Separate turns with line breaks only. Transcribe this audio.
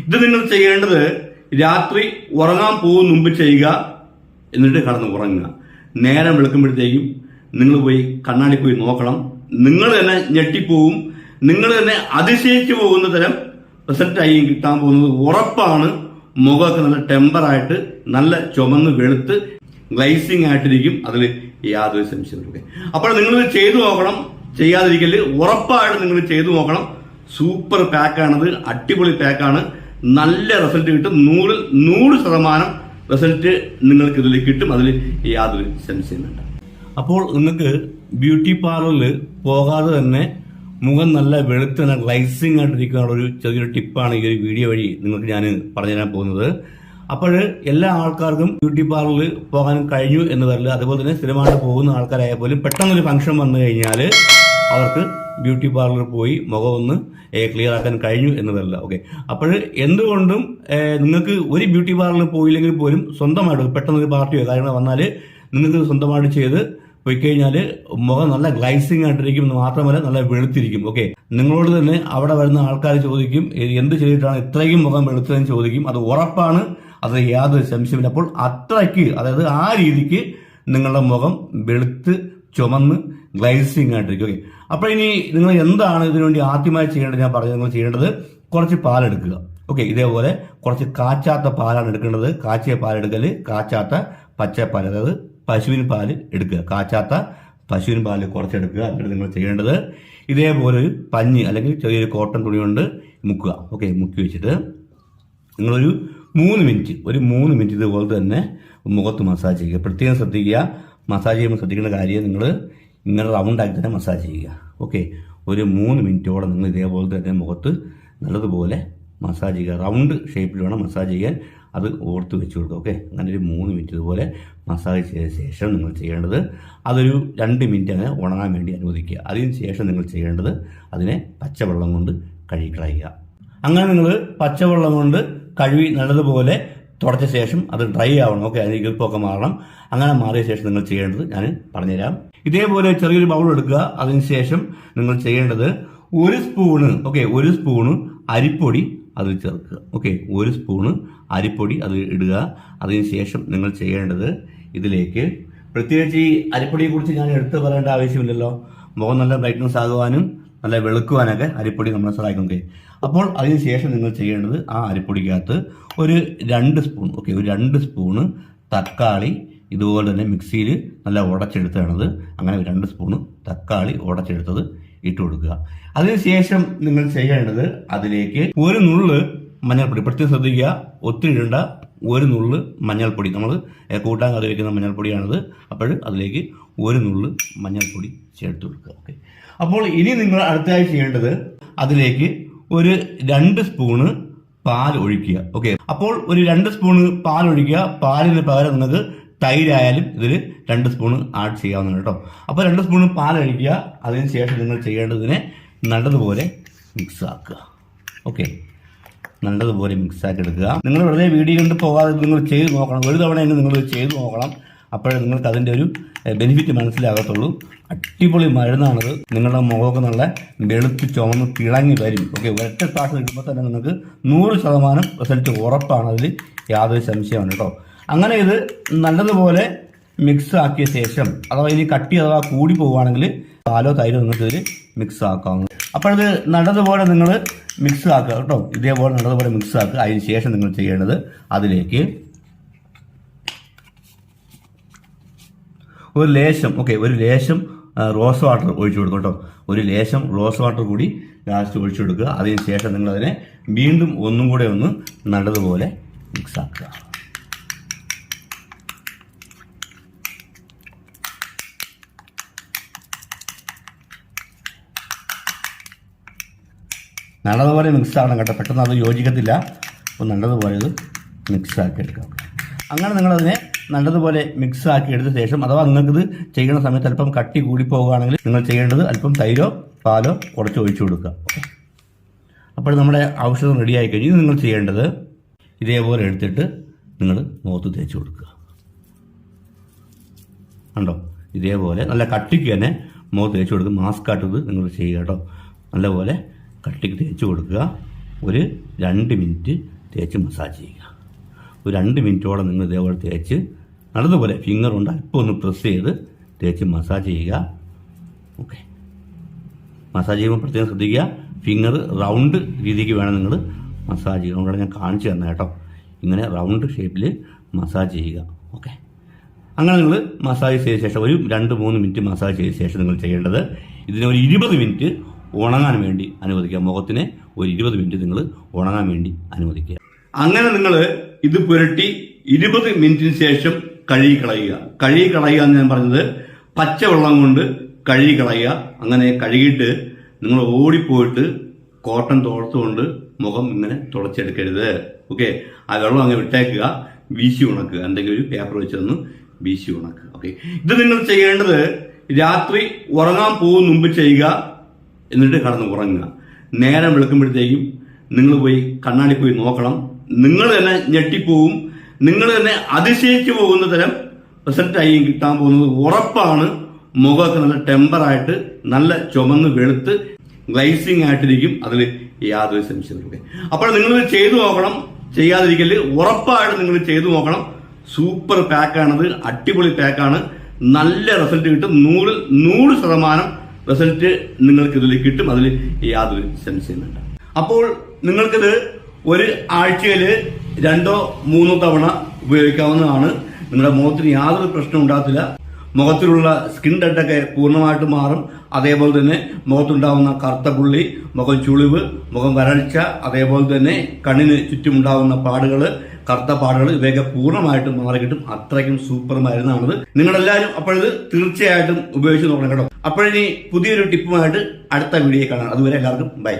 ഇത് നിങ്ങൾ ചെയ്യേണ്ടത് രാത്രി ഉറങ്ങാൻ പോകും മുമ്പ് ചെയ്യുക എന്നിട്ട് കടന്ന് ഉറങ്ങുക. നേരം വെളുക്കുമ്പോഴത്തേക്കും നിങ്ങൾ പോയി കണ്ണാടി പോയി നോക്കണം. നിങ്ങൾ തന്നെ ഞെട്ടിപ്പോവും. നിങ്ങൾ തന്നെ അതിശയിച്ചു പോകുന്ന തരം ആയി കിട്ടാൻ പോകുന്നത് ഉറപ്പാണ്. മുഖമൊക്കെ നല്ല ടെമ്പറായിട്ട് നല്ല ചുമന്ന് വെളുത്ത് ഗ്ലൈസിങ് ആയിട്ടിരിക്കും. അതിൽ യാതൊരു സംശയമില്ല അപ്പോൾ നിങ്ങൾ ചെയ്തു നോക്കണം. ചെയ്യാതിരിക്കൽ ഉറപ്പായിട്ട് നിങ്ങൾ ചെയ്തു നോക്കണം. സൂപ്പർ പാക്കാണത് അടിപൊളി പാക്കാണ് നല്ല റിസൾട്ട് കിട്ടും. നൂറിൽ നൂറ് ശതമാനം റിസൾട്ട് നിങ്ങൾക്ക് ഇതിൽ കിട്ടും. അതിൽ യാതൊരു സംശയമില്ല അപ്പോൾ നിങ്ങൾക്ക് ബ്യൂട്ടി പാർലറിൽ പോകാതെ തന്നെ മുഖം നല്ല വെളുത്തന ഗ്ലൈസിങ് ആയിട്ടിരിക്കാനുള്ള ഒരു ചെറിയൊരു ടിപ്പാണ് ഈ ഒരു വീഡിയോ വഴി നിങ്ങൾക്ക് ഞാൻ പറഞ്ഞു തരാൻ പോകുന്നത്. അപ്പോൾ എല്ലാ ആൾക്കാർക്കും ബ്യൂട്ടി പാർലറിൽ പോകാൻ കഴിഞ്ഞു എന്ന് വരില്ല. അതുപോലെ തന്നെ സ്ഥിരമായിട്ട് പോകുന്ന ആൾക്കാരായ പോലും പെട്ടെന്നൊരു ഫംഗ്ഷൻ വന്നു കഴിഞ്ഞാൽ അവർക്ക് ബ്യൂട്ടി പാർലറിൽ പോയി മുഖം ഒന്ന് ക്ലിയർ ആക്കാൻ കഴിഞ്ഞു എന്നതല്ല. ഓക്കെ അപ്പോൾ എന്തുകൊണ്ടും നിങ്ങൾക്ക് ഒരു ബ്യൂട്ടി പാർലറിൽ പോയില്ലെങ്കിൽ പോലും സ്വന്തമായിട്ട് പെട്ടെന്നൊരു പാർട്ടിയോ കാര്യങ്ങളോ വന്നാൽ നിങ്ങൾക്ക് സ്വന്തമായിട്ട് ചെയ്ത് പോയി കഴിഞ്ഞാൽ മുഖം നല്ല ഗ്ലൈസിങ് ആയിട്ടിരിക്കും എന്ന് മാത്രമല്ല നല്ല വെളുത്തിരിക്കും. ഓക്കെ നിങ്ങളോട് തന്നെ അവിടെ വരുന്ന ആൾക്കാർ ചോദിക്കും എന്ത് ചെയ്തിട്ടാണ് ഇത്രയും മുഖം വെളുത്തതെന്ന് ചോദിക്കും. അത് ഉറപ്പാണ്. അത് യാതൊരു സംശയമില്ല അപ്പോൾ അത്രയ്ക്ക് അതായത് ആ രീതിക്ക് നിങ്ങളുടെ മുഖം വെളുത്ത് ചുമന്ന് ഗ്ലൈസിങ് ആയിട്ടിരിക്കും. ഓക്കെ അപ്പോൾ ഇനി നിങ്ങൾ എന്താണ് ഇതിനുവേണ്ടി ആദ്യമായി ചെയ്യേണ്ടത്? ഞാൻ പറഞ്ഞത് നിങ്ങൾ ചെയ്യേണ്ടത് കുറച്ച് പാലെടുക്കുക ഓക്കെ ഇതേപോലെ കുറച്ച് കാച്ചാത്ത പാലാണ് എടുക്കേണ്ടത്. കാച്ചിയ പാലെടുക്കൽ കാച്ചാത്ത പച്ചപ്പാൽ അതായത് പശുവിൻ പാൽ എടുക്കുക. കാച്ചാത്ത പശുവിൻ പാൽ കുറച്ചെടുക്കുക. എന്നിട്ട് നിങ്ങൾ ചെയ്യേണ്ടത് ഇതേപോലെ ഒരു പഞ്ഞ് അല്ലെങ്കിൽ ചെറിയൊരു കോട്ടൺ തുണി കൊണ്ട് മുക്കുക. ഓക്കെ മുക്കി വെച്ചിട്ട് നിങ്ങളൊരു മൂന്ന് മിനിറ്റ് ഒരു മൂന്ന് മിനിറ്റ് ഇതുപോലെ തന്നെ മുഖത്ത് മസാജ് ചെയ്യുക. പ്രത്യേകം ശ്രദ്ധിക്കുക. മസാജ് ചെയ്യുമ്പോൾ ശ്രദ്ധിക്കേണ്ട കാര്യം നിങ്ങൾ ഇങ്ങനെ റൗണ്ടാക്കി തന്നെ മസാജ് ചെയ്യുക. ഓക്കെ ഒരു മൂന്ന് മിനിറ്റോളം നിങ്ങൾ ഇതേപോലെ തന്നെ മുഖത്ത് നല്ലതുപോലെ മസാജ് ചെയ്യുക. റൗണ്ട് ഷേപ്പിൽ വേണം മസാജ് ചെയ്യാൻ. അത് ഓർത്ത് വെച്ച് കൊടുക്കുക. ഓക്കെ അങ്ങനെ ഒരു മൂന്ന് മിനിറ്റ് ഇതുപോലെ മസാജ് ചെയ്ത ശേഷം നിങ്ങൾ ചെയ്യേണ്ടത് അതൊരു രണ്ട് മിനിറ്റ് അങ്ങനെ ഉണങ്ങാൻ വേണ്ടി അനുവദിക്കുക. അതിന് ശേഷം നിങ്ങൾ ചെയ്യേണ്ടത് അതിനെ പച്ചവെള്ളം കൊണ്ട് കഴുകി കളയുക. അങ്ങനെ നിങ്ങൾ പച്ചവെള്ളം കൊണ്ട് കഴുകി നല്ലതുപോലെ തുടച്ച ശേഷം അത് ഡ്രൈ ആവണം. ഓക്കെ അതിന് ഈർപ്പൊക്കെ മാറണം. അങ്ങനെ മാറിയ ശേഷം നിങ്ങൾ ചെയ്യേണ്ടത് ഞാൻ പറഞ്ഞുതരാം. ഇതേപോലെ ചെറിയൊരു ബൗൾ എടുക്കുക. അതിനുശേഷം നിങ്ങൾ ചെയ്യേണ്ടത് ഒരു സ്പൂണ് ഓക്കെ ഒരു സ്പൂണ് അരിപ്പൊടി അതിൽ ചേർക്കുക. ഓക്കെ ഒരു സ്പൂണ് അരിപ്പൊടി അത് ഇടുക. അതിനുശേഷം നിങ്ങൾ ചെയ്യേണ്ടത് ഇതിലേക്ക് പ്രത്യേകിച്ച് ഈ അരിപ്പൊടിയെ കുറിച്ച് ഞാൻ എടുത്തു പറയേണ്ട ആവശ്യമില്ലല്ലോ. മുഖം നല്ല ബ്രൈറ്റ്നസ് ആകുവാനും നല്ല വെളുക്കുവാനൊക്കെ അരിപ്പൊടി നമ്മളെ സഹായിക്കും ഓക്കെ അപ്പോൾ അതിനുശേഷം നിങ്ങൾ ചെയ്യേണ്ടത് ആ അരിപ്പൊടിക്കകത്ത് ഒരു രണ്ട് സ്പൂൺ ഓക്കെ ഒരു രണ്ട് സ്പൂണ് തക്കാളി ഇതുപോലെ തന്നെ മിക്സിയിൽ നല്ല ഉടച്ചെടുത്താണത് അങ്ങനെ രണ്ട് സ്പൂണ് തക്കാളി ഉടച്ചെടുത്തത് ഇട്ട് കൊടുക്കുക. അതിനുശേഷം നിങ്ങൾ ചെയ്യേണ്ടത് അതിലേക്ക് ഒരു നുള്ള് മഞ്ഞൾപ്പൊടി. പ്രത്യേകം ശ്രദ്ധിക്കുക ഒത്തിരി ഇടേണ്ട ഒരു നുള്ള് മഞ്ഞൾപ്പൊടി. നമ്മൾ കൂട്ടാൻ കറി വയ്ക്കുന്ന മഞ്ഞൾപ്പൊടിയാണിത്. അപ്പോൾ അതിലേക്ക് ഒരു നുള്ള് മഞ്ഞൾപ്പൊടി ചേർത്ത് കൊടുക്കുക ഓക്കെ അപ്പോൾ ഇനി നിങ്ങൾ അടുത്തതായി ചെയ്യേണ്ടത് അതിലേക്ക് ഒരു രണ്ട് സ്പൂണ് പാൽ ഒഴിക്കുക ഓക്കെ അപ്പോൾ ഒരു രണ്ട് സ്പൂണ് പാൽ ഒഴിക്കുക. പാലിന് പകരം നിങ്ങൾക്ക് തൈരായാലും ഇതിൽ രണ്ട് സ്പൂണ് ആഡ് ചെയ്യാവുന്നതാണ് കേട്ടോ. അപ്പോൾ രണ്ട് സ്പൂണ് പാൽ ഒഴിക്കുക. അതിന് ശേഷം നിങ്ങൾ ചെയ്യേണ്ടതിനെ നല്ലതുപോലെ മിക്സ് ആക്കുക ഓക്കെ നല്ലതുപോലെ മിക്സ് ആക്കി എടുക്കുക. നിങ്ങൾ വെറുതെ വീഡിയോ കണ്ട് പോകാതെ നിങ്ങൾ ചെയ്ത് നോക്കണം. ഒരു തവണയെങ്കിലും നിങ്ങൾ ചെയ്ത് നോക്കണം. അപ്പോഴേ നിങ്ങൾക്ക് അതിന്റെ ഒരു ബെനിഫിറ്റ് മനസ്സിലാകത്തുള്ളൂ. അടിപൊളി മരുന്നാണത്. നിങ്ങളുടെ മുഖമൊക്കെ നല്ല വെളുത്ത് ചുമന്ന് തിളങ്ങി വരും. ഓക്കെ ഒറ്റ ക്ലാസ് കിട്ടുമ്പോൾ തന്നെ നിങ്ങൾക്ക് നൂറ് ശതമാനം റിസൾട്ട് ഉറപ്പാണ്. അതിൽ യാതൊരു സംശയമാണ് കേട്ടോ. അങ്ങനെ ഇത് നല്ലതുപോലെ മിക്സ് ആക്കിയ ശേഷം അഥവാ ഇനി കട്ടി അഥവാ കൂടി പോവുകയാണെങ്കിൽ പാലോ തൈരോ നിങ്ങൾക്ക് ഇതിൽ മിക്സ് ആക്കാവുന്നത് അപ്പോൾ ഇത് നല്ലതുപോലെ നിങ്ങൾ മിക്സ് ആക്കുക കേട്ടോ. ഇതേപോലെ നല്ലതുപോലെ മിക്സ് ആക്കുക. അതിന് ശേഷം നിങ്ങൾ ചെയ്യേണ്ടത് അതിലേക്ക് ഒരു ലേശം ഓക്കെ ഒരു ലേശം റോസ് വാട്ടർ ഒഴിച്ചു കൊടുക്കും കേട്ടോ. ഒരു ലേശം റോസ് വാട്ടർ കൂടി ലാസ്റ്റ് ഒഴിച്ചു കൊടുക്കുക. അതിന് ശേഷം നിങ്ങൾ അതിനെ വീണ്ടും ഒന്നും കൂടെ ഒന്ന് നല്ലതുപോലെ മിക്സ് ആക്കുക. നല്ലതുപോലെ മിക്സ് ആവണം കേട്ടോ. പെട്ടെന്ന് അത് യോജിക്കത്തില്ല. അപ്പോൾ നല്ലതുപോലെ ഇത് മിക്സ് ആക്കി എടുക്കാം. അങ്ങനെ നിങ്ങളതിനെ നല്ലതുപോലെ മിക്സ് ആക്കി എടുത്ത ശേഷം അഥവാ നിങ്ങൾക്കിത് ചെയ്യുന്ന സമയത്ത് അല്പം കട്ടി കൂടി പോകുകയാണെങ്കിൽ നിങ്ങൾ ചെയ്യേണ്ടത് അല്പം തൈരോ പാലോ കുറച്ച് ഒഴിച്ചു കൊടുക്കുക. അപ്പോൾ നമ്മുടെ ഔഷധം റെഡിയായി കഴിഞ്ഞ്. നിങ്ങൾ ചെയ്യേണ്ടത് ഇതേപോലെ എടുത്തിട്ട് നിങ്ങൾ മുഖത്ത് തേച്ച് കൊടുക്കുക. കണ്ടോ? ഇതേപോലെ നല്ല കട്ടിക്ക് തന്നെ മുഖത്ത് തേച്ച് കൊടുക്കുക. മാസ്ക് ആട്ടത് നിങ്ങൾ ചെയ്യുക കേട്ടോ. നല്ലപോലെ കട്ടിക്ക് തേച്ച് കൊടുക്കുക. ഒരു രണ്ട് മിനിറ്റ് തേച്ച് മസാജ് ചെയ്യുക. ഒരു രണ്ട് മിനിറ്റോളം നിങ്ങൾ ഇതേപോലെ തേച്ച് നല്ലതുപോലെ ഫിംഗർ ഉണ്ട് അല്പം ഒന്ന് പ്രസ് ചെയ്ത് തേച്ച് മസാജ് ചെയ്യുക. ഓക്കെ മസാജ് ചെയ്യുമ്പോൾ പ്രത്യേകം ശ്രദ്ധിക്കുക. ഫിംഗർ റൗണ്ട് രീതിക്ക് വേണം നിങ്ങൾ മസാജ് ചെയ്യുക. അതുകൊണ്ടാണ് ഞാൻ കാണിച്ചു തന്നെ കേട്ടോ. ഇങ്ങനെ റൗണ്ട് ഷേപ്പിൽ മസാജ് ചെയ്യുക. ഓക്കെ അങ്ങനെ നിങ്ങൾ മസാജ് ചെയ്ത ശേഷം ഒരു രണ്ട് മൂന്ന് മിനിറ്റ് മസാജ് ചെയ്ത ശേഷം നിങ്ങൾ ചെയ്യേണ്ടത് ഇതിനെ ഒരു ഇരുപത് മിനിറ്റ് ഉണങ്ങാൻ വേണ്ടി അനുവദിക്കുക. മുഖത്തിന് ഒരു ഇരുപത് മിനിറ്റ് നിങ്ങൾ ഉണങ്ങാൻ വേണ്ടി അനുവദിക്കുക. അങ്ങനെ നിങ്ങൾ ഇത് പുരട്ടി ഇരുപത് മിനിറ്റിന് ശേഷം കഴുകി കളയുക കഴുകി കളയുക എന്ന് ഞാൻ പറഞ്ഞത് പച്ചവെള്ളം കൊണ്ട് കഴുകി കളയുക അങ്ങനെ കഴുകിയിട്ട് നിങ്ങൾ ഓടിപ്പോയിട്ട് കോട്ടൺ തോർത്തുകൊണ്ട് മുഖം ഇങ്ങനെ തുളച്ചെടുക്കരുത് ഓക്കെ ആ വെള്ളം അങ്ങ് വിട്ടേക്കുക. വീശി ഉണക്കുക. എന്തെങ്കിലും ഒരു പേപ്പർ വെച്ചൊന്ന് വീശി ഉണക്കുക. ഓക്കെ ഇത് നിങ്ങൾ ചെയ്യേണ്ടത് രാത്രി ഉറങ്ങാൻ പോകും മുമ്പ് ചെയ്യുക. എന്നിട്ട് കടന്ന് ഉറങ്ങുക. നേരം വെളുക്കുമ്പോഴത്തേക്കും നിങ്ങൾ പോയി കണ്ണാടി പോയി നോക്കണം. നിങ്ങൾ തന്നെ ഞെട്ടിപ്പോവും. നിങ്ങൾ തന്നെ അതിശയിച്ചു പോകുന്ന തരം റിസൾട്ടായി കിട്ടാൻ പോകുന്നത് ഉറപ്പാണ്. മുഖമൊക്കെ നല്ല ടെമ്പറായിട്ട് നല്ല ചുമന്ന് വെളുത്ത് ഗ്ലൈസിങ് ആയിട്ടിരിക്കും. അതിൽ യാതൊരു സംശയമില്ല അപ്പോൾ നിങ്ങൾ ചെയ്തു നോക്കണം. ചെയ്യാതിരിക്കൽ ഉറപ്പായിട്ട് നിങ്ങൾ ചെയ്തു നോക്കണം. സൂപ്പർ പാക്കാണത് അടിപൊളി പാക്കാണ് നല്ല റിസൾട്ട് കിട്ടും. നൂറ് നൂറ് ശതമാനം റിസൾട്ട് നിങ്ങൾക്ക് ഇതിൽ കിട്ടും. അതിൽ യാതൊരു സംശയമില്ല അപ്പോൾ നിങ്ങൾക്കിത് ഒരു ആഴ്ചയിൽ രണ്ടോ മൂന്നോ തവണ ഉപയോഗിക്കാവുന്നതാണ്. നിങ്ങളുടെ മുഖത്തിന് യാതൊരു പ്രശ്നം ഉണ്ടാകത്തില്ല. മുഖത്തിലുള്ള സ്കിൻ ഡെഡൊക്കെ പൂർണമായിട്ട് മാറും. അതേപോലെ തന്നെ മുഖത്തുണ്ടാവുന്ന കറുത്ത പുള്ളി മുഖം ചുളിവ് മുഖം വരൾച്ച അതേപോലെ തന്നെ കണ്ണിന് ചുറ്റുമുണ്ടാവുന്ന പാടുകൾ കറുത്ത പാടുകൾ ഇവയൊക്കെ പൂർണമായിട്ടും മാറി കിട്ടും. അത്രയ്ക്കും സൂപ്പർ മരുന്നാണത്. നിങ്ങളെല്ലാവരും അപ്പോഴത് തീർച്ചയായിട്ടും ഉപയോഗിച്ച് നോക്കണം കേട്ടോ. അപ്പോഴിനി പുതിയൊരു ടിപ്പുമായിട്ട് അടുത്ത വീഡിയോ കാണാം. അതുവരെ എല്ലാവർക്കും ബൈ.